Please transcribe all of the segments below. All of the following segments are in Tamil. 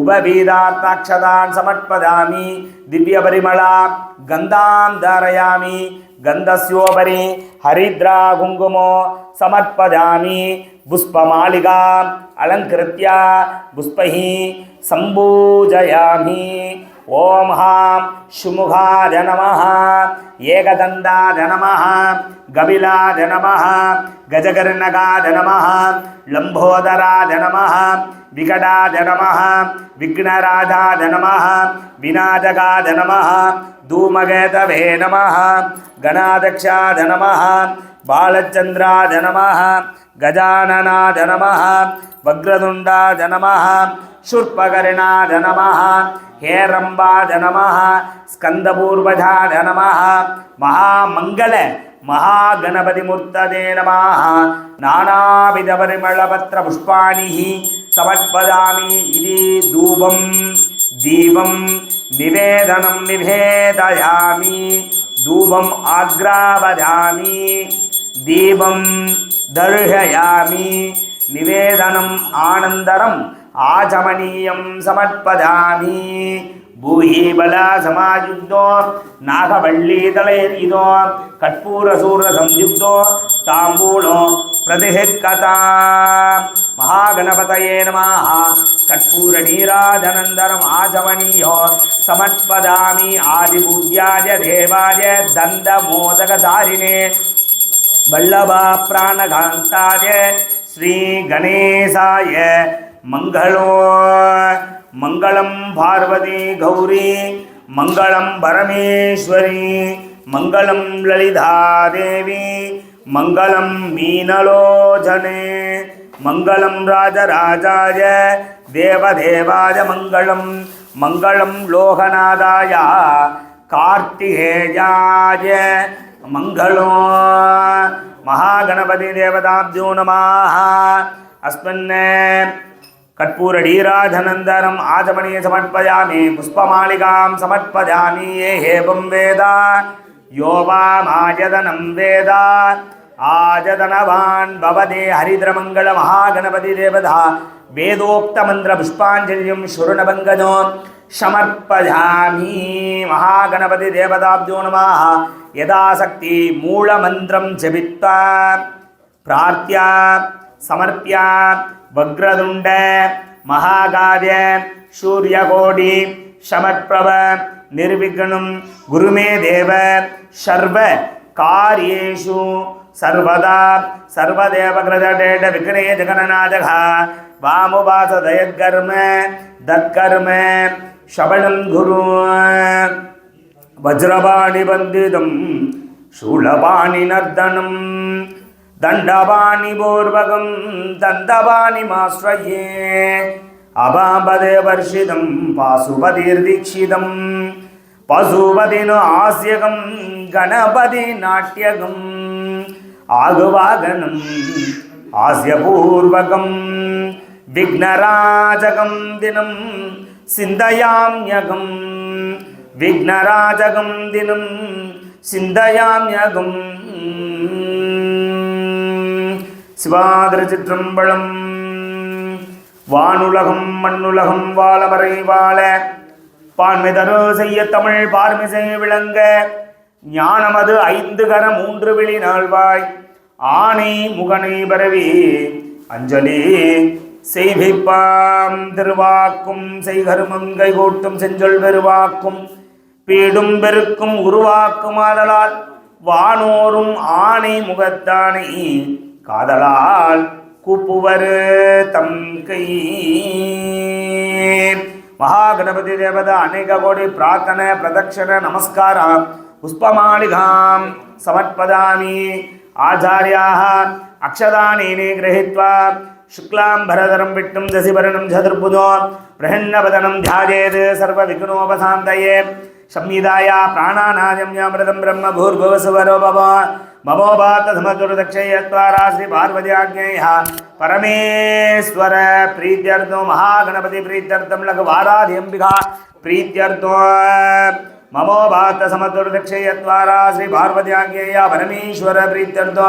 उपवीदार्थाक्षतान् समर्पयामि दिव्यपरिमळा गन्धां धारयामि गन्धस्योपरि हरिद्रा कुङ्कुमो समर्पयामि पुष्पमालिकाम् अलङ्कृत्य पुष्पैः सम्पूजयामि ॐ हाँ शुमुखाय नमः एकदन्ताय नमः गविलाय नमः गजकर्णकाय नमः लम्बोदराय नमः विकटाय नमः विघ्नराजाय नमः विनायकाय नमः धूमकेतवे नमः गणाध्यक्षाय नमः बालचन्द्राय नमः गजाननाय नमः वक्रतुण्डाय नमः शूर्पकर्णाय नमः हेरम्बाय नमः स्कन्दपूर्वजाय नमः महामङ्गल महागणपतिमूर्तये नमः नानाविधपरिमळपत्रपुष्पाणि समर्पयामि इति धूपं दीपं निवेदनं निवेदयामि धूपम् आग्रावयामि दीपं दर्शयामि निवेदनम् आनन्तरम् आचमनीयं समर्पयामि भूयीबलसमायुक्तो नागवल्लीतलैरिदो कर्पूरसूरसंयुक्तो ताम्बूलो प्रतिहित्कथा महागणपतये नमः कर्पूरनीराजनन्दरम् आचमनीयो समर्पयामि आदिपूज्याय देवाय दन्तमोदकधारिणे वल्लभा प्राणकान्ताय श्रीगणेशाय मङ्गलो मङ्गलं पार्वती गौरी मङ्गलं परमेश्वरी मङ्गलं ललितादेवी मङ्गलं मीनलोचने मङ्गलं राजराजाय देवदेवाय मङ्गलं मङ्गलं लोकनादाय कार्तिकेयाय मङ्गलो महागणपतिदेवताभ्यो नमः अस्मिन् कर्पूरडीराधनन्दरम् आचमनीय समर्पयामि पुष्पमालिकां समर्पयामि ये हेवं वेद यो वा मायदनं वेद आजदनवान् भवते हरिद्रमङ्गलमहागणपतिदेवता वेदोक्तमन्त्रपुष्पाञ्जलिं शुरणभङ्गजो समर्पयामि महागणपतिदेवताभ्यो नमः यदाशक्ति मूलमन्त्रं जपित्वा प्रार्थ्य समर्प्य வக்ரதுண்ட மகாகாவிய சூரியகோடி சமற்பிரப நிர்விகணும் குருமே தேவ சர்வ காரியேஷு. சர்வதா சர்வதேவகிருதேட விக்னே ஜெகநாதக வாமுபாசதயர்ம தற்கர்ம சபணம் குரு. வஜ்ரபாணி வந்திதம் சூலபாணி நர்தனம். दण्डवाणि पूर्वकं दण्डवाणिमाश्रये अबापदे वर्षितं पाशुपतिर्दीक्षितं पशुपतिन आस्यकं गणपतिनाट्यकम् आगुवागनम् आस्यपूर्वकं विघ्नराजकं दिनं सिन्दयाम्यकं विघ्नराजकं दिनं सिन्दयाम्यकम् சிவாதிருச்சிற்றம்பலம். வானுலகம் மண்ணுலகம் வாழவரை வாழ. பான்மிதரு செய்ய தமிழ் பார்மிசை விளங்க. ஞானமது ஐந்து கர மூன்று விழி நாள்வாய். ஆணை முகனை பரவி அஞ்சலி செய்விப்பாம். திருவாக்கும் செய்கருமம் கைகூட்டும் செஞ்சொல் பெருவாக்கும். பீடும் பெருக்கும் உருவாக்கும் ஆதலால் வானோரும் ஆணை முகத்தானை காதலால் கூப்புவரு தம் கை. மகாகணபதி தேவத அநேக கோடி பிரார்த்தனை பிரதட்சண நமஸ்காரம் புஷ்பமாளிகாம் சமர்ப்பதாமி. ஆச்சாரியாக அக்ஷதானேனே கிரகித்வா. शुक्लां भरधरं विष्णुं दशिभरणं चतुर्भुजो प्रहन्नवदनं ध्यायेत् सर्वविघ्नोपशान्तये संहिताया प्राणानाजम्यामृतं ब्रह्म भूर्भुवसुवरो भव ममोपातसमचुरदक्षयत्वारा श्रीपार्वत्याज्ञेयः परमेश्वर, प्रीत्यर्थो महागणपतिप्रीत्यर्थं लघुवाराधिम्बिका श्री पार्वती श्रीपार्वत्याज्ञेया परमेश्वर, प्रीत्यर्थ,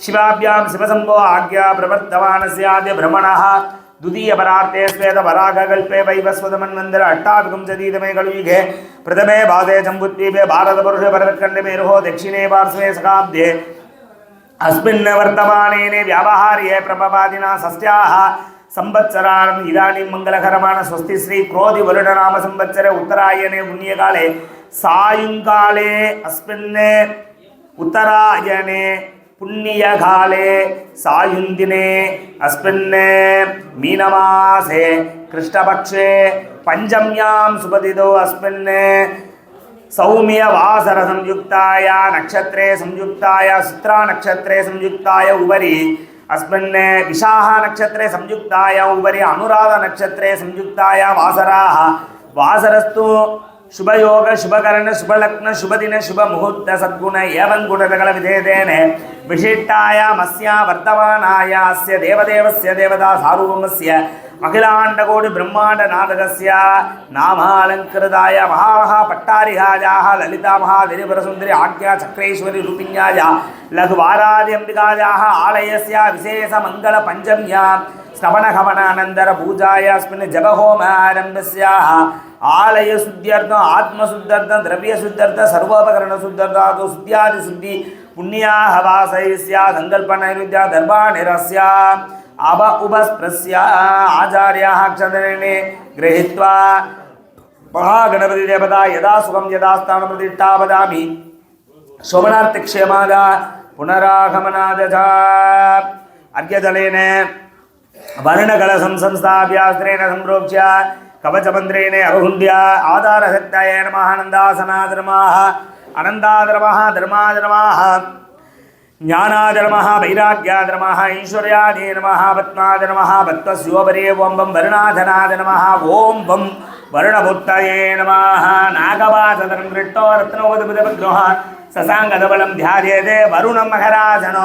शिवाभ्यां शिवसंभो आज्ञा प्रवर्तमानस्याद्य भ्रमणः। ದುದೀಯ ಪರಾರ್ಥೆ ಸ್ವೇದ ವರಾಗಗಲ್ಪೆ ವೈವಸ್ವದಮನ್ವಂದರ ಅಟ್ಟಾಭಿಗುಂ ಚದೀತಮೇ ಕಳುಯುಗೆ ಪ್ರಥಮೆ ಬಾಧೆ ಜಂಬುದ್ವೀಪೆ ಭಾರತ ಪುರುಷ ಭರತ್ಖಂಡ ಮೇರುಹೋ ದಕ್ಷಿಣೇ ಪಾರ್ಶ್ವೇ ಸಕಾಬ್ಧೆ ಅಸ್ಮಿನ್ ವರ್ತಮಾನೇನೆ ವ್ಯಾವಹಾರ್ಯೆ ಪ್ರಭವಾದಿನ ಸಸ್ಯಾಹ ಸಂವತ್ಸರಾಂ ಇದಾನಿಂ ಮಂಗಲಕರಮಾಣ ಸ್ವಸ್ತಿ ಶ್ರೀ ಕ್ರೋಧಿ ವರುಣನಾಮ ಸಂವತ್ಸರೆ ಉತ್ತರಾಯಣೆ ಪುಣ್ಯಕಾಲೆ ಸಾಯಂಕಾಲೆ ಅಸ್ಮಿನ್ ಉತ್ತರಾಯಣೆ उत्तरायणे पुण्यकाले सायुन्दिने अस्मिन् मीनमासे कृष्णपक्षे पञ्चम्यां सुपतितो अस्मिन् सौम्यवासर संयुक्ताय नक्षत्रे संयुक्ताय चित्रा नक्षत्रे संयुक्ताय उपरि अस्मिन् विशाख नक्षत्रे संयुक्ताय उपरि अनुराध नक्षत्रे संयुक्ताय वासराः वासरस्तु ಶುಭಯೋಗ ಶುಭಕರಣ ಶುಭಲಗ್ನ ಶುಭದಿನ ಶುಭ ಮುಹೂರ್ತ ಸದ್ಗುಣ ಏವಂಗುಣಗಳ ವಿಧೇದೇನೆ ವಿಶಿಷ್ಟಾಯ ಮಸ್ಯ ವರ್ತಮಾನಾಯ ಅಸ್ಯ ದೇವದೇವಸ್ಯ ದೇವತಾ ಸಾರ್ವಭೌಮಸ್ಯ ಅಖಿಲಾಂಡಕೋಟಿ ಬ್ರಹ್ಮಾಂಡ ನಾಟಕಸ್ಯ ನಾಮಾಲಂಕೃತಾಯ ಮಹಾಮಹ ಪಟ್ಟಾರಿಹಾಜಾಹ ಲಲಿತಾ ಮಹಾದಿರಿಪರಸುಂದರಿ ಆಜ್ಞಾ ಚಕ್ರೇಶ್ವರಿ ರೂಪಿಣ್ಯಾಯ ಲಘುವಾರಾದಿ ಅಂಬಿಕಾಯಾಹ ಆಲಯಸ್ಯ ವಿಶೇಷ ಮಂಗಳ ಪಂಚಮ್ಯಾ श्रवणहवनानन्दर पूजाय अस्मिन् जपहोमारम्भस्याः आलयशुद्ध्यर्थम् आत्मशुद्ध्यर्थं द्रव्यशुद्ध्यर्थं सर्वोपकरणशुद्ध्यर्थातो शुद्ध्यादिशुद्धि पुण्याः वासयस्या सङ्कल्पनैरुद्या दर्भानिरस्य अव उपस्पृश्य आचार्याः क्षत्रेणे गृहीत्वा महागणपतिदेवता यदा सुखं यदा स्थानप्रतिष्ठा वदामि शोभनार्थिक्षेमाद पुनरागमनाद च अर्घ्यजलेन வருணகலசம் சம்ஸ்தாபியாஸ்திரேன சம்ரோக்ஷ கவச்சமந்திரேனே அவகுண்டியா ஆதாரசக்தாய நம அனந்தாசனாதிரமாக அனந்தாதிரமாக தர்மாதிரமாக ஞானாதிரமாக வைராக்கியாதிரமாக ஈஸ்வர்யாதே நம பத்மாதிரமாக பத்மசியோபரே ஓம் வம் வருணாதனாதிரமாக ஓம் வம் வருணபுத்தயே நமாக நாகபாசதரம் கிருட்டோ ரத்னோபதிபுதவிக்ரோஹ சசாங்கதபலம் தியாதேதே வருணமகராஜனோ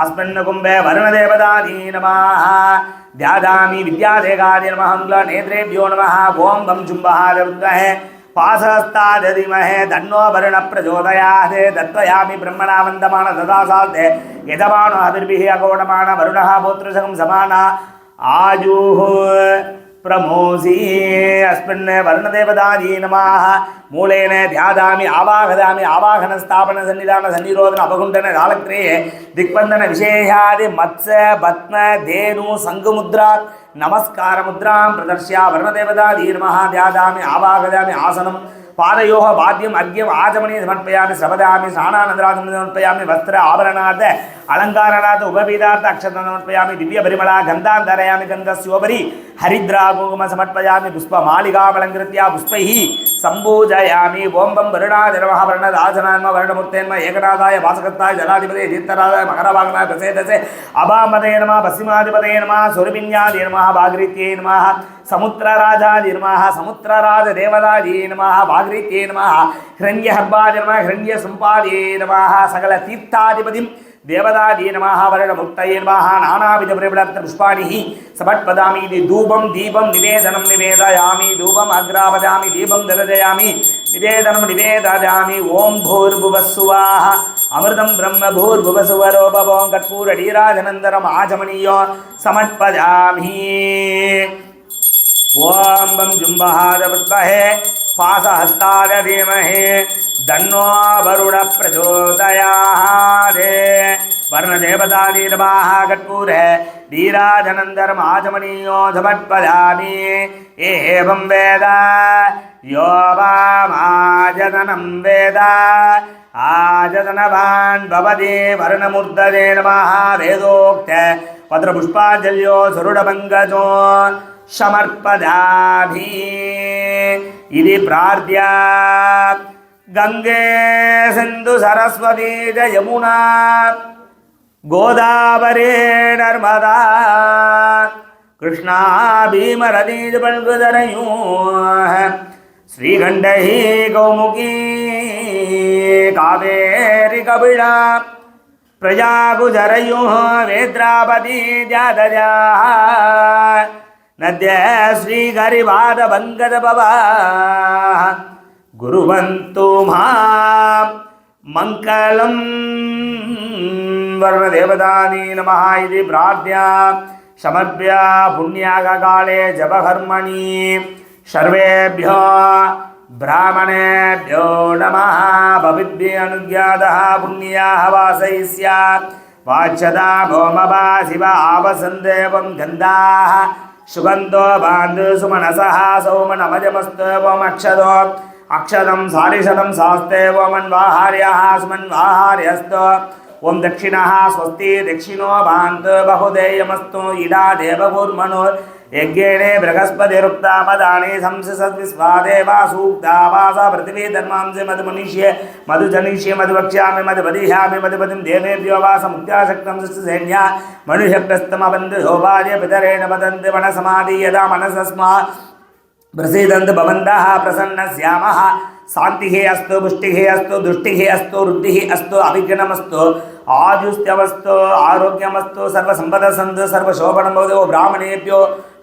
वरुणं महराजनो अस्मिन् कुम्भे वरुणदेवताधी नमः ध्यादामि विद्यादेगादि नमः नेत्रेभ्यो नमः ॐ वं जुम्बः विद्महे पासहस्तादधिमहे तन्नो वरुण प्रचोदयात् दत्तयामि ब्रह्मणा वन्दमान तदा साधे यजमानो हविर्भिः अगोडमान वरुणः पौत्रसगं समान आयुः प्रमोसी अस्मिन् वर्णदेवताजी नमः मूलेन ध्यादामि आवाहदामि आवाहन स्थापन सन्निधान सन्निरोधन अपकुण्डन कालक्रिये दिक्बन्धन विशेषादि मत्स्य पद्म धेनु सङ्गमुद्रा नमस्कारमुद्रां प्रदर्श्य वर्णदेवताजी नमः ध्यादामि आवाहदामि आसनं பாதையோ பாத்தியம் அர்க்கியம் ஆஜமனே சமர்ப்பயாமி சபதாமி ஸ்நானானந்தராஜம் சமர்ப்பயாமி வஸ்திர ஆபரணாத அலங்காரநாத உபபீதார்த்த அக்ஷதம் சமர்ப்பயாமி திவ்ய பரிமளா கந்தாம் தரயாமி கந்தஸ்யோபரி ஹரித்ரா குங்கும சமர்ப்பயாமி புஷ்ப மாளிகாமலங்கிருத்தியா புஷ்பை சம்பூஜயாமி ஓம்பம் வருடாதிரமஹ வர்ணராஜனான்ம வருணமுத்தேன்ம ஏகநாதாய வாசகத்தாய் ஜலாதிபதே தீர்த்தராதாய மகரவாகனாய பிரசேதசே அபாமதே நம பசிமாதிபதே நம சொருபின்யாதி நம பாகிரித்யே நம சமுத்திரராஜாதி நம சமுத்திரராஜ தேவதாதி நம பாகிரித்யே நம ஹிரண்ய ஹர்பாதி நம ஹிரண்ய சும்பாதி நம சகல தீர்த்தாதிபதிம் देवतादि नमः वर्णमुक्तये नमः नानाविधपरिवृत्तपुष्पाणिः समर्पदामि इति धूपं, दीपं, निवेदनं निवेदयामि धूपम् अग्रापदामि दीपं दर्शयामि, निवेदनं निवेदयामि, ॐ भूर्भुवस्सुवाः। अमृतं ब्रह्म भूर्भुवसुवरोपवों कर्पूरडीराजनन्दरम् आचमनीयो समर्पयामि। ॐ पासहस्ताय धीमहि। दन्नो वरुण प्रचोदयादे वर्णदेवतानि नमः कर्पूरे वीराजनन्दरम् आचमनीयो समर्पयामि एवं वेद यो वामाजतनं वेद आजतनवान् भवति वर्णमूर्धजे नमः वेदोक्त पत्रपुष्पाञ्जल्यो सरुडपङ्कजो समर्पदाभि इति प्रार्थ्य गङ्गे सिन्धु सरस्वती च यमुना, गोदावरी नर्मदा, कृष्णा भीमरदी च पल्गुदरयो श्रीगण्डही कौमुकी कावेरि कपिला, प्रजागुजरयोः वेद्रापति जातजा नद्य श्रीगरिवादभङ्गदभवा గురువంతు మా మంగళం వర్ణదేవదానీ నమ ఇది ప్రార్థ్యా. సమర్ప్య పుణ్యాగకాళే జపకర్మణి. సర్వేభ్యో బ్రాహ్మణేభ్యో నమ. భవిద్భి అనుజ్ఞాత పుణ్యా వాసయిష్యా. వాచ్యదా భోమభా శివ ఆవసందేవం గంధా. సుగంధో బాంధు సుమనస సౌమనమజమస్తోమక్షదో अक्षतं सारिशतं शास्ते वमन्वाहार्यः स्मन्वाहार्यस्तो ॐ दक्षिणः स्वस्ति दक्षिणो भान्त बहुदेयमस्तु इडा देवभूर्मनो यज्ञेने बृहस्पतिरुक्तामदाने संसद्विस्वादेवा सूक्ता वासा पृथिवी धर्मांसे मधुमनिष्ये मधुजनिष्ये मधुवक्ष्यामि मधुपदिह्यामि मधुपतिं देवेभ्यो वासमुक्त्याशक्तं सैन्या मनुष्यप्रस्तमबन्धु सौभार्य पितरेण वदन्ति मनसमाधि यदा मनसस्मा प्रसीदन्तु भवन्तः प्रसन्नस्यामः शान्तिः अस्तु पुष्टिः अस्तु दुष्टिः अस्तु वृद्धिः अस्तु अभिज्ञनमस्तु आजुस्त्यमस्तु आरोग्यमस्तु सर्वसम्पदसन्तु सर्वशोभनं भवतु ओ ब्राह्मणेभ्यो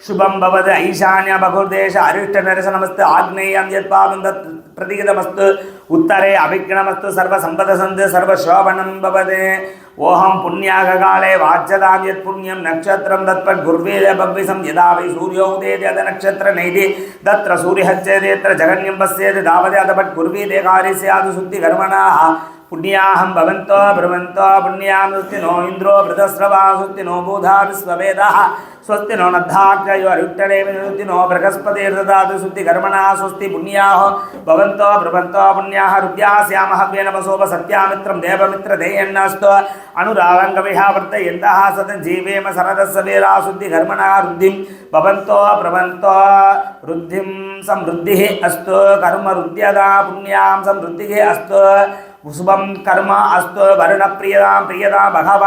शुभं भवति ऐशान्य बहुर्देश अरिष्टनरसनमस्तु आग्नेयं यत्पापं तत् प्रतिगतमस्तु उत्तरे अभिज्ञनमस्तु सर्वसम्पदसन्तु सर्वशोभनं भवति ஓஹம் புண்ணியாக காலே வாச்சதாம் யத் புண்ணியம் நக்ஷத்திரம் தத்பட் குர்வேத பக்விசம் யதா வை சூரியோ உதேதி அத நக்ஷத்திர நைதி தத்ர சூரியஹச்சேதேத்திர ஜகன்யம் பஸ்யேதி தாவது அதபட் குர்வீதே காரிசியாது சுத்தி கர்மணாக पुण्याहं भवन्तो ब्रुवन्तो पुण्यां स्वस्ति नो इन्द्रो वृतस्रवा स्वस्ति नो बूधा विश्ववेदः स्वस्ति नो नद्धाक्षयो अरुट्टरे स्वस्ति नो बृहस्पतिर्ददातु शुद्धिकर्मणः स्वस्ति पुण्याः भवन्तो ब्रुवन्तो पुण्याः रुद्याः स्यामः वेनमसोप सत्यामित्रं देवमित्रधेयन्नास्तो अनुरागङ्गविहावर्तयन्तः सतन् जीवेम शरदस्य वीरा शुद्धिकर्मणः रुद्धिं भवन्तो ब्रुवन्तो वृद्धिं समृद्धिः अस्तु कर्मरुद्यदा पुण्यां समृद्धिः अस्तु शुभं कर्म अस्तु वर्णप्रियतां प्रियतां भगवान्।